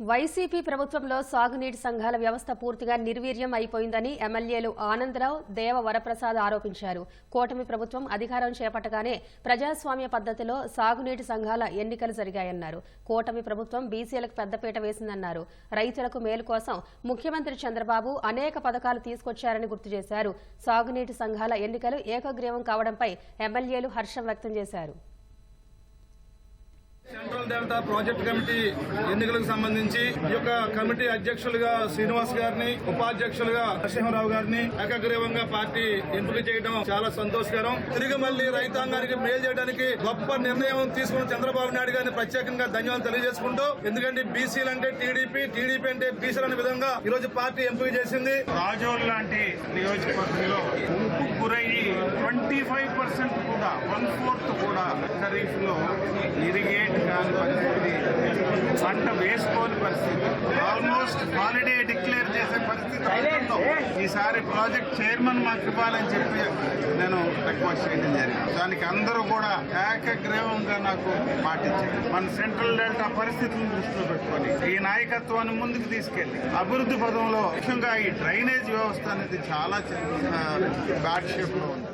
YCP ప్రభుత్వంలో సాగునీటి సంఘాల వ్యవస్థ పూర్తిగా నిర్వీర్యం అయిపోయిందని ఎమ్మెల్యేలు ఆనందరావు దేవ వరప్రసాద్ ఆరోపించారు. కూటమి ప్రభుత్వం అధికారం చేపట్టగానే ప్రజాస్వామ్య పద్ధతిలో సాగునీటి సంఘాల ఎన్నికలు జరిగాయన్నారు. కూటమి ప్రభుత్వం బీసీలకు పెద్దపీట వేసిందన్నారు. రైతులకు మేలు కోసం ముఖ్యమంత్రి చంద్రబాబు అనేక పథకాలు తీసుకొచ్చారని గుర్తు చేశారు. సాగునీటి సంఘాల ఎన్నికలు ఏకగ్రీవం కావడంపై ఎమ్మెల్యేలు హర్షం వ్యక్తం చేశారు. సెంట్రల్ ప్రాజెక్ట్ కమిటీ ఎన్నికలకు సంబంధించి ఈ యొక్క కమిటీ అధ్యక్షులుగా శ్రీనివాస్ గారిని ఉపాధ్యక్షులుగా నరసింహరావు గారిని ఏకగ్రీవంగా పార్టీ ఎంపిక చేయడం చాలా సంతోషకరం. తిరిగి మళ్ళీ రైతాంగానికి మేలు చేయడానికి గొప్ప నిర్ణయం తీసుకున్న చంద్రబాబు నాయుడు గారిని ప్రత్యేకంగా ధన్యవాదాలు తెలియజేసుకుంటూ ఎందుకంటే బీసీలు అంటే టీడీపీ టీడీపీ అంటే బీసీలు అనే విధంగా ఈ రోజు పార్టీ ఎంపిక చేసింది. రాజోల్ లాంటి నియోజకవర్గంలో గురయ్యి ట్వంటీ ఫైవ్ పర్సెంట్ కూడా వన్ ఫోర్త్ కూడా ఖరీఫ్లో ఇరిగేట్ కాని పరిస్థితి. పంట వేసుకోని పరిస్థితి. ఆల్మోస్ట్ హాలిడే డిక్లేర్ చేసే పరిస్థితి ఈసారి ప్రాజెక్ట్ చైర్మన్ మాకు ఇవ్వాలని చెప్పి నేను రిక్వెస్ట్ చేయడం జరిగింది. దానికి అందరూ కూడా ఏకగ్రీవంగా నాకు పాటించారు. మన సెంట్రల్ డెల్టా పరిస్థితులను దృష్టిలో పెట్టుకొని ఈ నాయకత్వాన్ని ముందుకు తీసుకెళ్ళి అభివృద్ధి పదంలో ముఖ్యంగా ఈ డ్రైనేజ్ వ్యవస్థ అనేది చాలా బ్యాడ్ షేప్లో ఉంది.